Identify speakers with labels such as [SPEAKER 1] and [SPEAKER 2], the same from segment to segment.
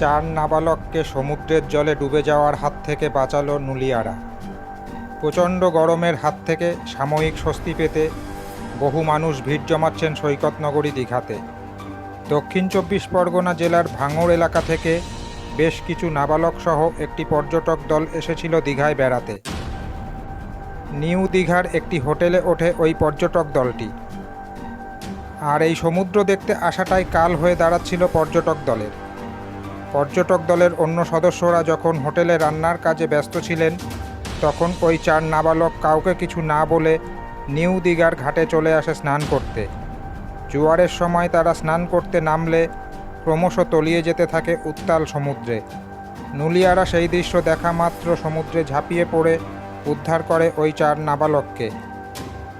[SPEAKER 1] চার নাবালককে সমুদ্রের জলে ডুবে যাওয়ার হাত থেকে বাঁচালো নুলিয়ারা। প্রচণ্ড গরমের হাত থেকে সাময়িক স্বস্তি পেতে বহু মানুষ ভিড় জমাচ্ছেন সৈকত নগরী দীঘাতে। দক্ষিণ চব্বিশ পরগনা জেলার ভাঙড় এলাকা থেকে বেশ কিছু নাবালক সহ একটি পর্যটক দল এসেছিল দীঘায় বেড়াতে। নিউ দীঘার একটি হোটেলে ওঠে ওই পর্যটক দলটি। আর এই সমুদ্র দেখতে আসাটাই কাল হয়ে দাঁড়াচ্ছিল পর্যটক দলের। পর্যটক দলের অন্য সদস্যরা যখন হোটেলে রান্নার কাজে ব্যস্ত ছিলেন, তখন ওই চার নাবালক কাউকে কিছু না বলে নিউ দীঘার ঘাটে চলে আসে স্নান করতে। জোয়ারের সময় তারা স্নান করতে নামলে ক্রমশ তলিয়ে যেতে থাকে উত্তাল সমুদ্রে। নুলিয়ারা সেই দৃশ্য দেখা মাত্র সমুদ্রে ঝাঁপিয়ে পড়ে উদ্ধার করে ওই চার নাবালককে।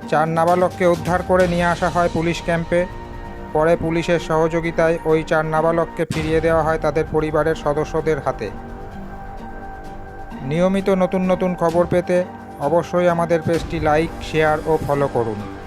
[SPEAKER 1] চার নাবালককে উদ্ধার করে নিয়ে আসা হয় পুলিশ ক্যাম্পে। পরে পুলিশের সহযোগিতায় ওই চার নাবালককে ফিরিয়ে দেওয়া হয় তাদের পরিবারের সদস্যদের হাতে। নিয়মিত নতুন নতুন খবর পেতে অবশ্যই আমাদের পেজটি লাইক, শেয়ার ও ফলো করুন।